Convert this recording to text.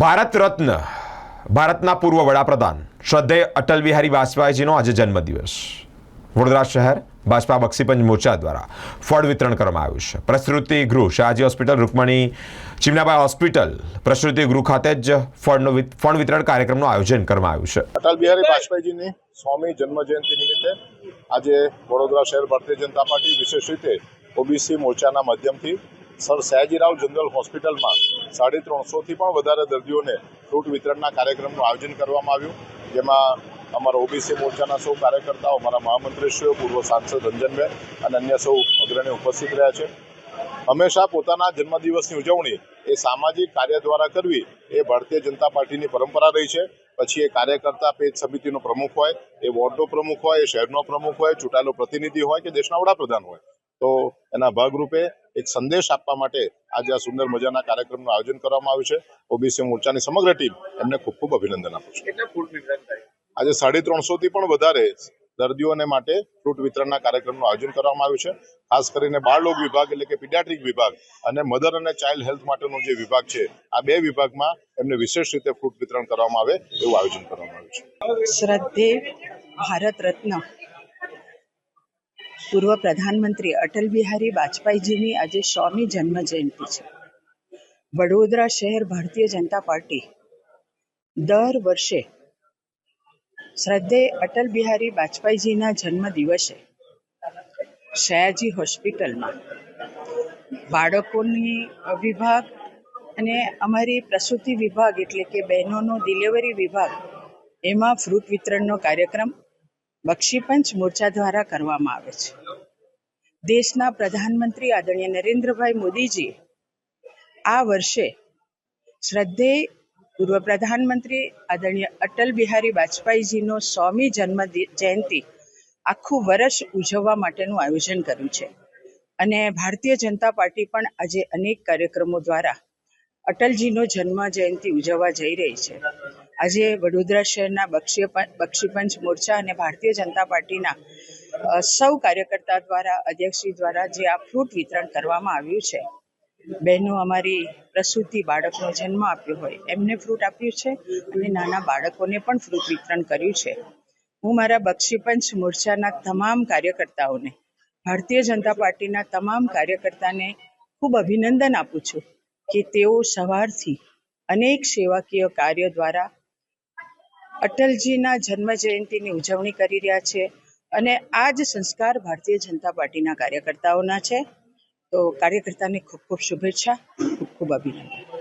ભારત રત્ન, ભારતના પૂર્વ વડાપ્રધાન શ્રદ્ધેય અટલ બિહારી વાજપેયીજીનો આજે જન્મદિવસ. વડોદરા શહેર ભાજપા બક્ષીપંચ મોરચા દ્વારા ફળ વિતરણ કરવામાં આવ્યું છે. પ્રસૃતિ ગૃહ, શાહજી હોસ્પિટલ, રૂકમણી ચીમનાબાઈ હોસ્પિટલ, પ્રસૃતિ ગૃહ ખાતે જ ફળનો ફળ વિતરણ કાર્યક્રમનું આયોજન કરવામાં આવ્યું છે. અટલ બિહારી વાજપેયીજીની સ્વામી જન્મ જયંતિ નિમિત્તે આજે વડોદરા શહેર ભારતીય જનતા પાર્ટી વિશેષ રીતે ઓબીસી મોરચાના માધ્યમથી સર સયાજીરાવ જનરલ હોસ્પિટલમાં સાડી ત્રણસોથી પણ વધારે દર્દીઓને ફ્રૂટ વિતરણના કાર્યક્રમનું આયોજન કરવામાં આવ્યું. જેમાં અમારા ઓબીસી મોરચાના સૌ કાર્યકર્તાઓ, અમારા મહામંત્રીશ્રીઓ, પૂર્વ સાંસદ રંજનબેન અને અન્ય સૌ અગ્રણી ઉપસ્થિત રહ્યા છે. હંમેશા પોતાના જન્મદિવસની ઉજવણી એ સામાજિક કાર્ય દ્વારા કરવી એ ભારતીય જનતા પાર્ટીની પરંપરા રહી છે. પછી એ કાર્યકર્તા પેજ સમિતિનો પ્રમુખ હોય, એ વોર્ડનો પ્રમુખ હોય, એ શહેરનો પ્રમુખ હોય, ચૂંટાયેલો પ્રતિનિધિ હોય કે દેશના વડાપ્રધાન હોય. તો એના ભાગરૂપે એક સંદેશ આપવા માટે આજે આ સુંદર મજાના કાર્યક્રમનું આયોજન કરવામાં આવ્યું છે. ઓબીસી મોરચાની સમગ્ર ટીમ એમને ખૂબ ખૂબ અભિનંદન આપું છું. આજે સાડી ત્રણસો થી પણ વધારે દર્દીઓને માટે ફ્રૂટ વિતરણના કાર્યક્રમનું આયોજન કરવામાં આવ્યું છે. ખાસ કરીને બાળરોગ વિભાગ એટલે કે પીડિયાટ્રિક વિભાગ અને મધર અને ચાઇલ્ડ હેલ્થ માટેનો જે વિભાગ છે આ બે વિભાગમાં એમને વિશેષ રીતે ફ્રૂટ વિતરણ કરવામાં આવે એવું આયોજન કરવામાં આવ્યું છે. શ્રદ્ધે ભારત રત્ન. પૂર્વ પ્રધાનમંત્રી અટલ બિહારી વાજપેયીજીની આજે સોમી જન્મ જયંતિ છે. વડોદરા શહેર ભારતીય જનતા પાર્ટી દર વર્ષે શ્રદ્ધે અટલ બિહારી વાજપેયીજીના જન્મ દિવસે સયાજી હોસ્પિટલમાં બાળકોની વિભાગ અને અમારી પ્રસૂતિ વિભાગ એટલે કે બહેનોનો ડિલિવરી વિભાગ એમાં ફ્રૂટ વિતરણનો કાર્યક્રમ બક્ષીપંચ મોરચા દ્વારા કરવામાં આવે છે. દેશના પ્રધાનમંત્રી આદરણીય નરેન્દ્રભાઈ મોદીજી આ વર્ષે શ્રદ્ધેય પૂર્વ પ્રધાનમંત્રી આદરણીય અટલ બિહારી વાજપેયીજીનો સોમી જન્મ જયંતિ આખું વર્ષ ઉજવવા માટેનું આયોજન કર્યું છે. અને ભારતીય જનતા પાર્ટી પણ આજે અનેક કાર્યક્રમો દ્વારા અટલજીનો જન્મ જયંતિ ઉજવવા જઈ રહી છે. આજે વડોદરા શહેરના બક્ષી બક્ષીપંચ મોરચા અને ભારતીય જનતા પાર્ટીના સૌ કાર્યકર્તા દ્વારા, અધ્યક્ષશ્રી દ્વારા જે આ ફ્રૂટ વિતરણ કરવામાં આવ્યું છે. બહેનો અમારી પ્રસૂતિ બાળકનો જન્મ આપ્યો હોય, એમને ફ્રૂટ આપ્યું છે અને નાના બાળકોને પણ ફ્રૂટ વિતરણ કર્યું છે. હું મારા બક્ષીપંચ મોરચાના તમામ કાર્યકર્તાઓને, ભારતીય જનતા પાર્ટીના તમામ કાર્યકર્તાને ખૂબ અભિનંદન આપું છું કે તેઓ સવારથી અનેક સેવાકીય કાર્ય દ્વારા અટલજીના જન્મ જયંતિની ઉજવણી કરી રહ્યા છે અને આ જ સંસ્કાર ભારતીય જનતા પાર્ટીના કાર્યકર્તાઓના છે. તો કાર્યકર્તાને ખૂબ ખૂબ શુભેચ્છા, ખૂબ ખૂબ અભિનંદન.